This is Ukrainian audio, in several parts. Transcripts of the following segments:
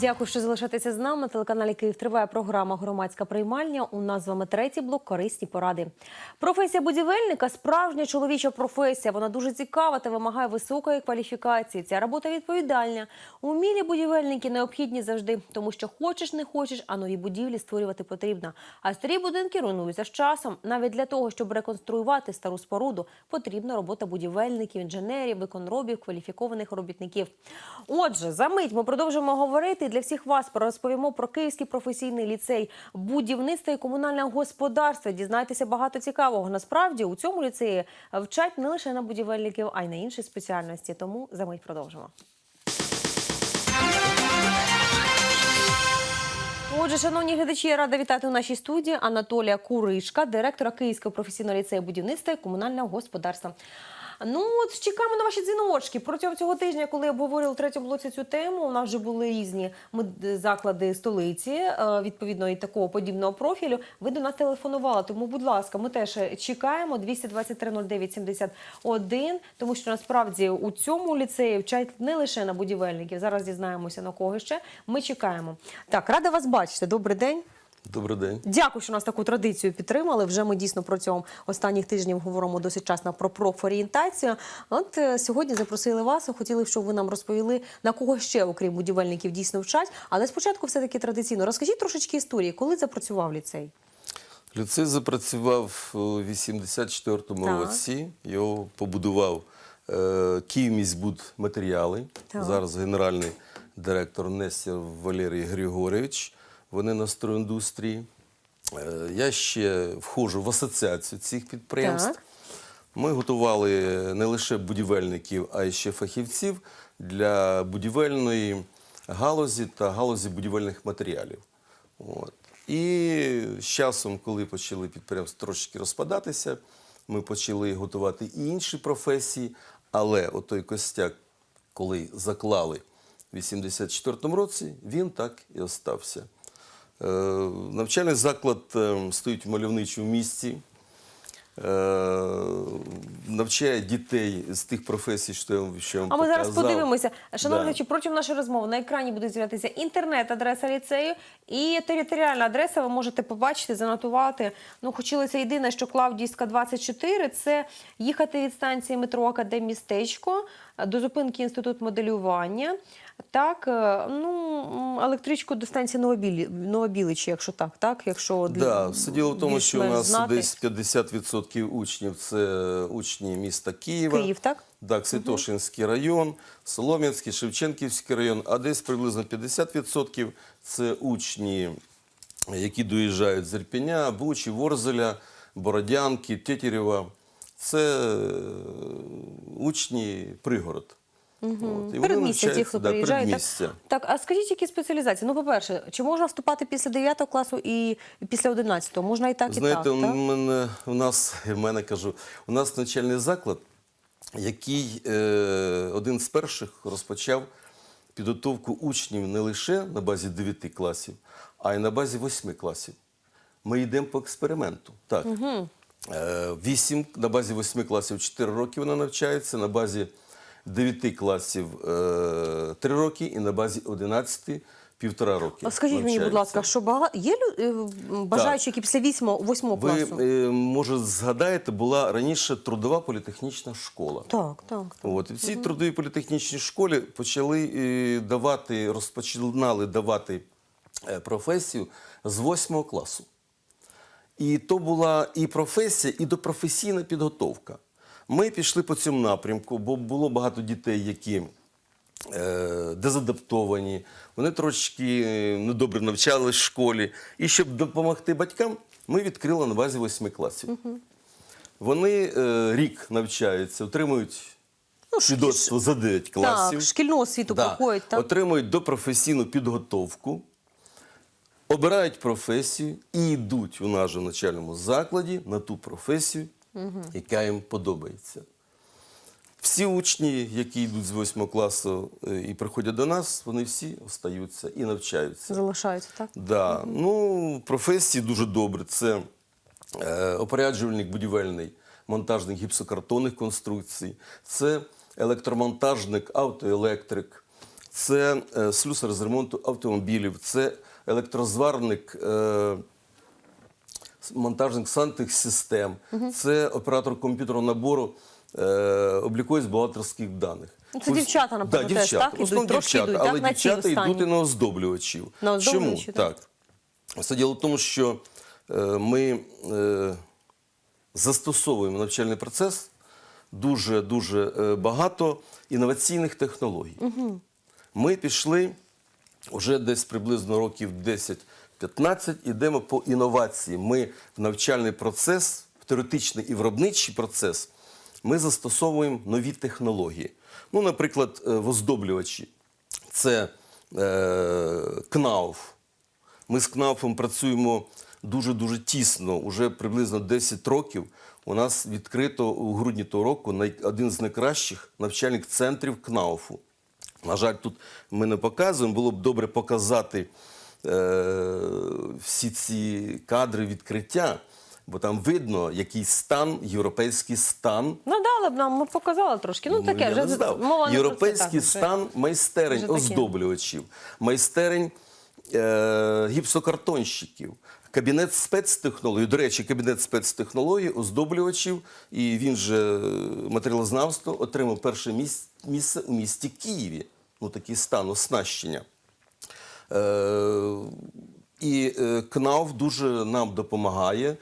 Дякую, що залишаєтеся з нами. На телеканалі Київ триває програма Громадська приймальня. У нас з вами третій блок корисні поради. Професія будівельника справжня чоловіча професія. Вона дуже цікава та вимагає високої кваліфікації. Ця робота відповідальна. Умілі будівельники необхідні завжди, тому що хочеш, не хочеш, а нові будівлі створювати потрібно. А старі будинки руйнуються з часом. Навіть для того, щоб реконструювати стару споруду, потрібна робота будівельників, інженерів, виконробів, кваліфікованих робітників. Отже, за мить ми продовжимо говорити для всіх вас. Розповімо про Київський професійний ліцей будівництва і комунального господарства. Дізнайтеся багато цікавого. Насправді у цьому ліцеї вчать не лише на будівельників, а й на інші спеціальності. Тому за мить продовжимо. Отже, шановні глядачі, я рада вітати у нашій студії Анатолія Куришка, директора Київського професійного ліцею будівництва і комунального господарства. Ну, от чекаємо на ваші дзвіночки. Протягом цього тижня, коли обговорили в третьому блоці цю тему, у нас вже були різні мед- заклади столиці, е, відповідно і такого подібного профілю. Ви до нас телефонували. Тому, будь ласка, ми теж чекаємо 223 09 71, тому що насправді у цьому ліцеї вчать не лише на будівельників. Зараз дізнаємося на кого ще. Ми чекаємо. Так, рада вас бачити. Добрий день. Добрий день. Дякую, що нас таку традицію підтримали. Вже ми дійсно протягом останніх тижнів говоримо досить часто про профорієнтацію. От е, сьогодні запросили вас. Хотіли, щоб ви нам розповіли на кого ще, окрім будівельників, дійсно вчать. Але спочатку, все таки традиційно розкажіть трошечки історії, коли запрацював ліцей. Ліцей запрацював у 84-му Так. році. Його побудував е, Київміськбудматеріали. Так. Зараз генеральний директор Нестя Валерій Григорович. Вони на стройіндустрії. Е, я ще входжу в асоціацію цих підприємств. Так. Ми готували не лише будівельників, а й ще фахівців для будівельної галузі та галузі будівельних матеріалів. От. І з часом, коли почали підприємства трошечки розпадатися, ми почали готувати і інші професії, але отой костяк, коли заклали в 84-му році, він так і остався. Е, навчальний заклад е, стоїть в мальовничому місці е, навчає дітей з тих професій, що я вам, вам А ми зараз подивимося. Шановні Да. протягом нашої розмови на екрані буде з'являтися інтернет-адреса ліцею і територіальна адреса. Ви можете побачити, занотувати. Ну, хотілося єдине, що Клавдійська 24 – це їхати від станції метро Академмістечко до зупинки інститут моделювання. Так, е, ну електричку до станції Новобілі, Новобіличі, якщо так, так, якщо Да, все діло в тому, що у нас знати. десь 50% учнів це учні міста Києва. Київ, так? Так, Святошинський район, Солом'янський, Шевченківський район, а десь приблизно 50% це учні, які доїжджають з Ірпеня, Бучі, Ворзеля, Бородянки, Тетерєва. Це е, учні пригород. От, і Передмістя, ті, хто да, приїжджає. Так? так, а скажіть, які спеціалізації? Ну, по-перше, чи можна вступати після 9 класу і після 11? Можна і так, Знаєте, і так. у мене у нас, в мене кажу, у нас навчальний заклад, який е, один з перших розпочав підготовку учнів не лише на базі 9 класів, а й на базі 8 класів. Ми йдемо по експерименту. Так. Е, 8, на базі 8 класів 4 роки вона навчається, на базі 9 класів е, 3 роки і на базі 11 півтора роки. От Скажіть мені, будь ласка, що багато є е, бажаючі, які після 8, 8 Ви, класу? е, може, згадаєте, була раніше трудова політехнічна школа. Так, так. так. От, і в цій трудовій політехнічній школі почали е, давати, розпочинали давати е, професію з 8 класу. І то була і професія, і допрофесійна підготовка. Ми пішли по цьому напрямку, бо було багато дітей, які е, дезадаптовані, вони трошки е, недобре навчались в школі. І щоб допомогти батькам, ми відкрили на базі 8 класів. Вони е, рік навчаються, отримують Ну, свідоцтво за 9 класів. Так, шкільну освіту Да. проходять, так? Отримують допрофесійну підготовку, обирають професію і йдуть у же навчальному закладі на ту професію, яка їм подобається. Всі учні, які йдуть з 8 класу е, і приходять до нас, вони всі остаються і навчаються. Залишаються, так? Да. Ну, професії дуже добре. Це е, опоряджувальник будівельний, монтажник гіпсокартонних конструкцій, це електромонтажник, автоелектрик, це е, слюсар з ремонту автомобілів, це електрозварник. Е, монтажник сантих систем, це оператор комп'ютерного набору е, облікових бухгалтерських даних. Ну, це дівчата, напевно, да, теж, дівчата. так? Ідуть, дівчата, йдуть, але так, дівчата йдуть і на оздоблювачів. На оздоблювачі, Чому? так. Так. Все діло в тому, що е, ми е, застосовуємо навчальний процес дуже дуже е, багато інноваційних технологій. Ми пішли вже десь приблизно років 10-15 ідемо по інновації. Ми в навчальний процес, в теоретичний і виробничий процес, ми застосовуємо нові технології. Ну, наприклад, е, в оздоблювачі це е, КНАУФ. Ми з КНАУФом працюємо дуже-дуже тісно. Уже приблизно 10 років у нас відкрито у грудні того року один з найкращих навчальних центрів КНАУФу. На жаль, тут ми не показуємо. Було б добре показати всі ці кадри відкриття, бо там видно, який стан, європейський стан Надали б нам, ми показали трошки. Ну, таке, я вже мова не Європейський так, стан майстерень вже оздоблювачів, майстерень е, гіпсокартонщиків, кабінет спецтехнологій. До речі, кабінет спецтехнологій, оздоблювачів, і він же е, матеріалознавство отримав перше місце у місті Києві. Ну, такий стан оснащення. Е, і е, КНАУФ дуже нам допомагає,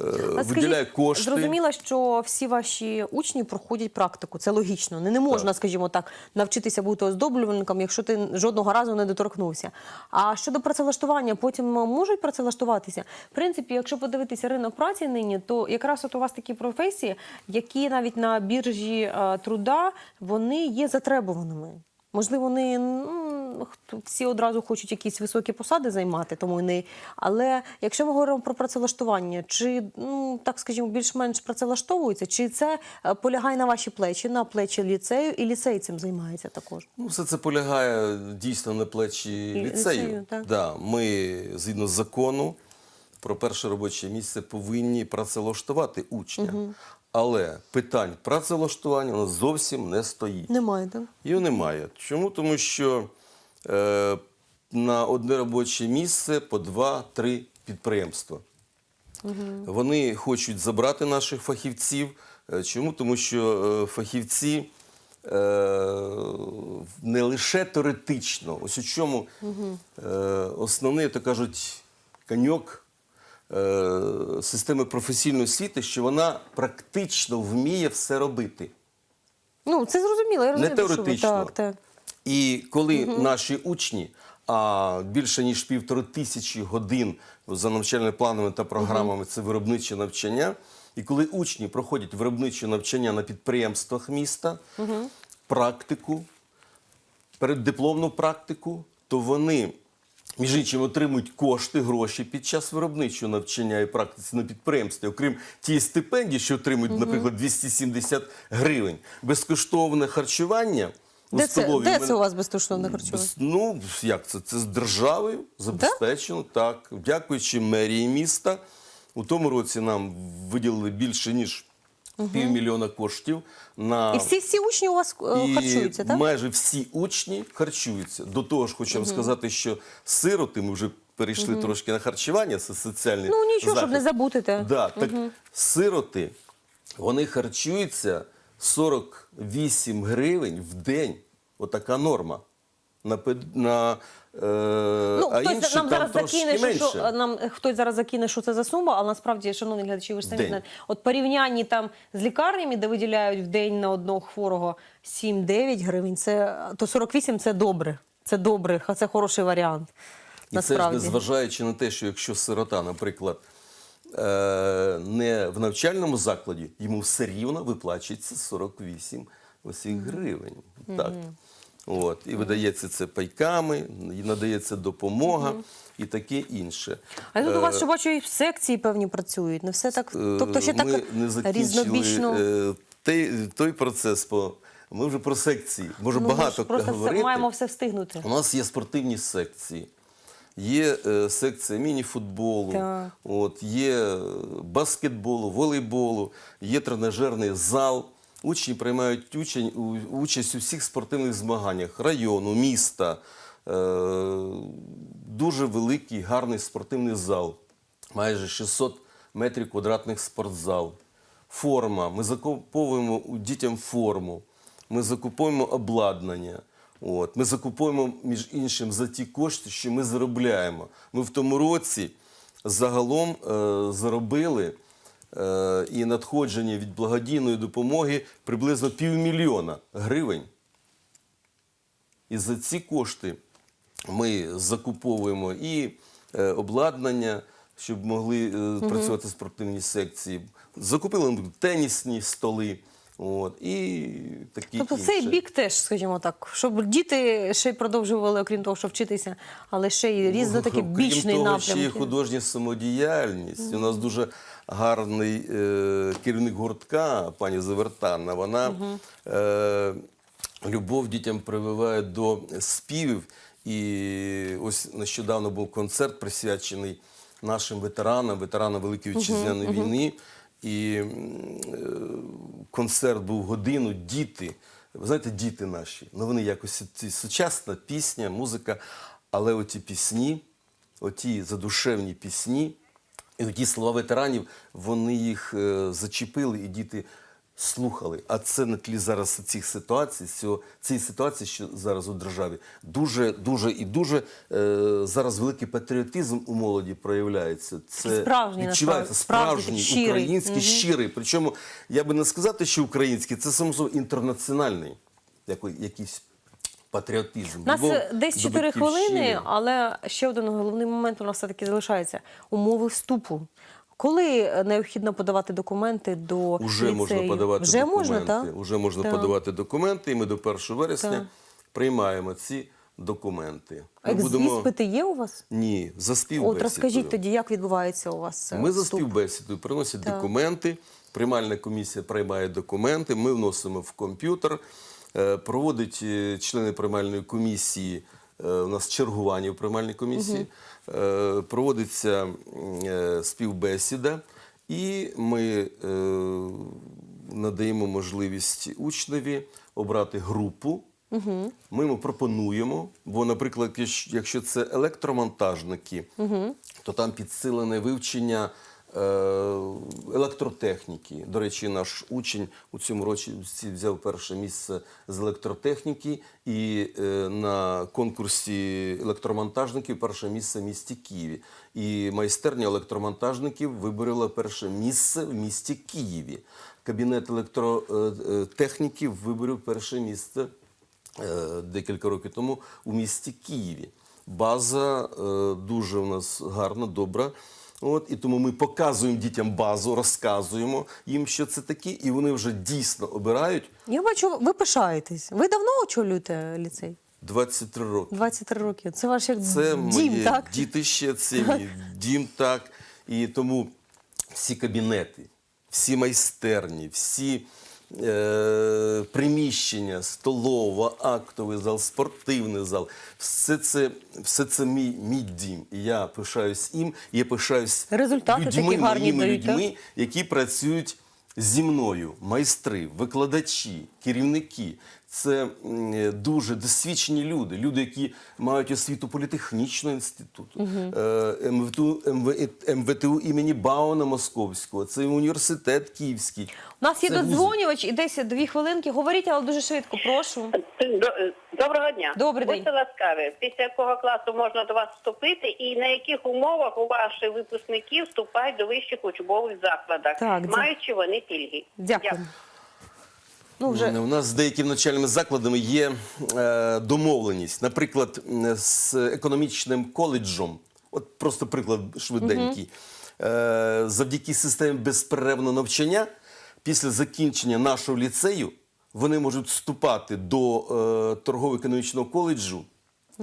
е, виділяє кошти. Зрозуміло, що всі ваші учні проходять практику. Це логічно. Не, не можна, скажімо так, навчитися бути оздоблювальником, якщо ти жодного разу не доторкнувся. А щодо працевлаштування, потім можуть працевлаштуватися. В принципі, якщо подивитися ринок праці нині, то якраз от у вас такі професії, які навіть на біржі е, труда вони є затребуваними. Можливо, вони ну, всі одразу хочуть якісь високі посади займати, тому і не. Але якщо ми говоримо про працевлаштування, чи ну так скажімо, більш-менш працевлаштовується, чи це е, полягає на ваші плечі, на плечі ліцею, і ліцей цим займається також? Ну, все це полягає дійсно на плечі ліцею. ліцею, так. Да, ми, згідно з закону, про перше робоче місце повинні працевлаштувати учня. Але питань працевлаштування у нас зовсім не стоїть. Немає, так? Його немає. Чому? Тому що е, на одне робоче місце по два-три підприємства. Вони хочуть забрати наших фахівців. Е, Чому? Тому що е, фахівці е, не лише теоретично, ось у чому е, основний, то кажуть, каньок системи професійної освіти, що вона практично вміє все робити. Ну це зрозуміло. Я Не розумію, що ви теоретично. так, так. І коли наші учні, а більше ніж півтори тисячі годин за навчальними планами та програмами це виробниче навчання. І коли учні проходять виробниче навчання на підприємствах міста, практику, переддипломну практику, то вони, між іншим, отримують кошти, гроші під час виробничого навчання і практиці на підприємстві, окрім тієї стипендії, що отримують, наприклад, 270 гривень, безкоштовне харчування. у Де це, де це у вас безкоштовне харчування? Ну, як це? Це з державою забезпечено, так. Дякуючи мерії міста. У тому році нам виділили більше, ніж півмільйона коштів на І всі всі учні у вас е, і харчуються, так? майже всі учні харчуються. До того ж, хочу вам сказати, що сироти, ми вже перейшли трошки на харчування, це соціальний Ну нічого, щоб не забути те. Да, так сироти, вони харчуються 48 гривень в день. Отака норма. На, на, Ну, а хтось інші нам там зараз трошки закине, що, менше. що е, нам е, хтось зараз закине, що це за сума, але насправді, шановні глядачі, ви ж самі День. знаєте, от порівнянні там з лікарнями, де виділяють в день на одного хворого 7-9 гривень, це то 48 це добре. Це добре, це хороший варіант. І це ж незважаючи на те, що якщо сирота, наприклад, е, не в навчальному закладі, йому все рівно виплачується 48 осіх гривень. Так. От. І видається це пайками, і надається допомога і таке інше. А тут у вас Е, ще бачу, і в секції певні працюють. Не все так. Е, Тобто ще ми так не закінчили різнобічно. е, той, той процес, по, ми вже про секції. Може Ну, багато просто все, маємо все встигнути. У нас є спортивні секції. Є е, секція міні-футболу, от, є баскетболу, волейболу, є тренажерний зал, учні приймають учень, участь у всіх спортивних змаганнях району, міста. Е, дуже великий, гарний спортивний зал, майже 600 метрів квадратних спортзал. Форма. Ми закуповуємо дітям форму, ми закуповуємо обладнання. От. Ми закуповуємо, між іншим, за ті кошти, що ми заробляємо. Ми в тому році загалом е, заробили і надходження від благодійної допомоги приблизно півмільйона гривень. І за ці кошти ми закуповуємо і е, обладнання, щоб могли е, працювати спортивні секції. Закупили тенісні столи. От, і такі Тобто інше. цей бік теж, скажімо так, щоб діти ще й продовжували, окрім того, що вчитися, але ще й різно такі Крім бічний того, ще є напрямки. художня самодіяльність. У нас дуже гарний е, керівник гуртка, пані Завертанна. Вона е, любов дітям прививає до співів. І ось нещодавно був концерт присвячений нашим ветеранам, ветеранам Великої Вітчизняної війни. І е, концерт був годину. Діти, ви знаєте, діти наші, ну вони якось ці сучасна пісня, музика, але оті пісні, оті задушевні пісні, і оті слова ветеранів, вони їх е, зачепили, і діти слухали. А це на тлі зараз цих ситуацій, цього, цієї ситуації, що зараз у державі, дуже, дуже і дуже е, зараз великий патріотизм у молоді проявляється. Це Справжній, відчувається справжній, щирий. український, Мгм. щирий. Причому я би не сказати, що український, це само собою інтернаціональний який- якийсь патріотизм. У нас любов е, десь 4 хвилини, але ще один головний момент у нас все-таки залишається. Умови вступу. Коли е, необхідно подавати документи до Уже ліцею? можна подавати Вже документи. можна, так? Уже можна Так. подавати документи, і ми до 1 вересня Так. приймаємо ці документи. А Іспити є у вас? Ні, за співбесідою. От розкажіть тоді, як відбувається у вас е, Ми за вступ? співбесідою приносять Так. документи, приймальна комісія приймає документи, ми вносимо в комп'ютер, проводить е, члени приймальної комісії, е, у нас чергування в приймальній комісії, е, проводиться е, співбесіда, і ми е, надаємо можливість учневі обрати групу. Ми йому пропонуємо, бо, наприклад, якщо- це електромонтажники, то там підсилене вивчення е, електротехніки. До речі, наш учень у цьому році взяв перше місце з електротехніки, і е, на конкурсі електромонтажників перше місце в місті Києві. І майстерня електромонтажників виборола перше місце в місті Києві. Кабінет електротехніки виборів перше місце е, декілька років тому у місті Києві. База е, дуже у нас гарна, добра. От, і тому ми показуємо дітям базу, розказуємо їм, що це таке, і вони вже дійсно обирають Я бачу, ви пишаєтесь. Ви давно очолюєте ліцей? 23 роки. 23 роки. Це ваш як Це дім, моє так? дітище, це мій дім, так. І тому всі кабінети, всі майстерні, всі е, приміщення, столова, актовий зал, спортивний зал, все це, все це мій, мій дім. І я пишаюсь їм, і я пишаюсь Результати людьми, такі гарні моїми дають, людьми, які працюють зі мною, майстри, викладачі, керівники. Це е, дуже досвідчені люди, люди, які мають освіту політехнічного інституту, е, МВТУ, МВ- МВТУ імені Бауна Московського, це університет Київський. У нас є Це вузи. і десь дві хвилинки. Говоріть, але дуже швидко, прошу. Доброго дня. Добрий день. Будьте ласкаві. Після якого класу можна до вас вступити і на яких умовах у ваших випускників вступають до вищих учбових закладах, Так, маючи вони пільги? Дякую. Ну, вже У нас з деякими навчальними закладами є е, домовленість, наприклад, з економічним коледжем. От просто приклад швиденький. Е, завдяки системі безперервного навчання, після закінчення нашого ліцею вони можуть вступати до е, торгово-економічного коледжу,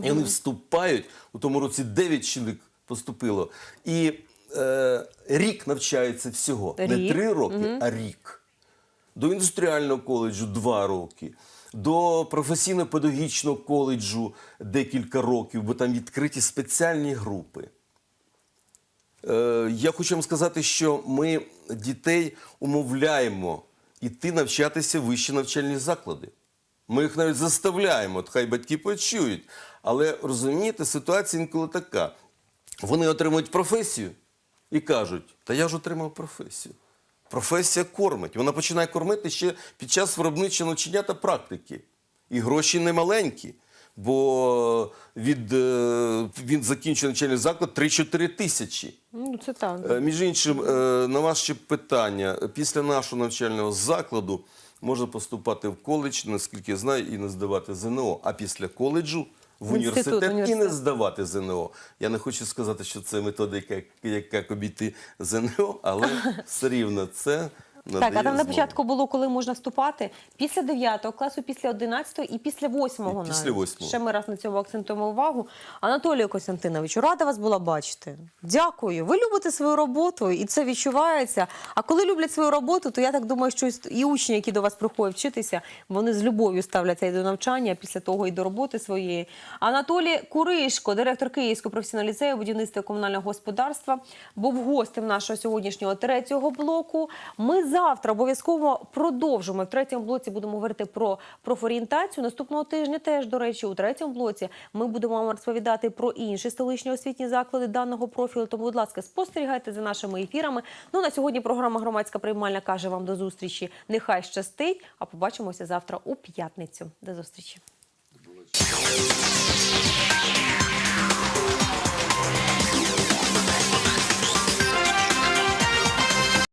і вони вступають у тому році 9 чоловік поступило. І е, рік навчається всього. Не Рік. 3 роки, а рік до індустріального коледжу два роки, до професійно-педагогічного коледжу декілька років, бо там відкриті спеціальні групи. Е, я хочу вам сказати, що ми дітей умовляємо іти навчатися в вищі навчальні заклади. Ми їх навіть заставляємо, хай батьки почують. Але розумієте, ситуація інколи така. Вони отримують професію і кажуть: та я ж отримав професію. Професія кормить. Вона починає кормити ще під час виробничого навчання та практики. І гроші не маленькі. Бо від, е, він закінчує навчальний заклад 3-4 тисячі. Ну, це так. Е, Між іншим, е, на вас ще питання. Після нашого навчального закладу можна поступати в коледж, наскільки я знаю, і не здавати ЗНО. А після коледжу в університет і не здавати ЗНО. Я не хочу сказати, що це методика, як, як обійти ЗНО, але все рівно це Так, а там на змогу. початку було, коли можна вступати після 9 класу, після 11 і після 8 І після восьмого. Ще ми раз на цьому акцентуємо увагу. Анатолію Костянтиновичу, рада вас була бачити. Дякую. Ви любите свою роботу, і це відчувається. А коли люблять свою роботу, то я так думаю, що і учні, які до вас приходять вчитися, вони з любов'ю ставляться і до навчання, після того і до роботи своєї. Анатолій Куришко, директор Київського професійного ліцею будівництва і комунального господарства, був гостем нашого сьогоднішнього третього блоку. Ми завтра обов'язково продовжимо. В третьому блоці будемо говорити про профорієнтацію. Наступного тижня теж, до речі, у третьому блоці ми будемо вам розповідати про інші столичні освітні заклади даного профілю. Тому, будь ласка, спостерігайте за нашими ефірами. Ну на сьогодні програма громадська приймальна каже вам до зустрічі. Нехай щастить. А побачимося завтра у п'ятницю. До зустрічі.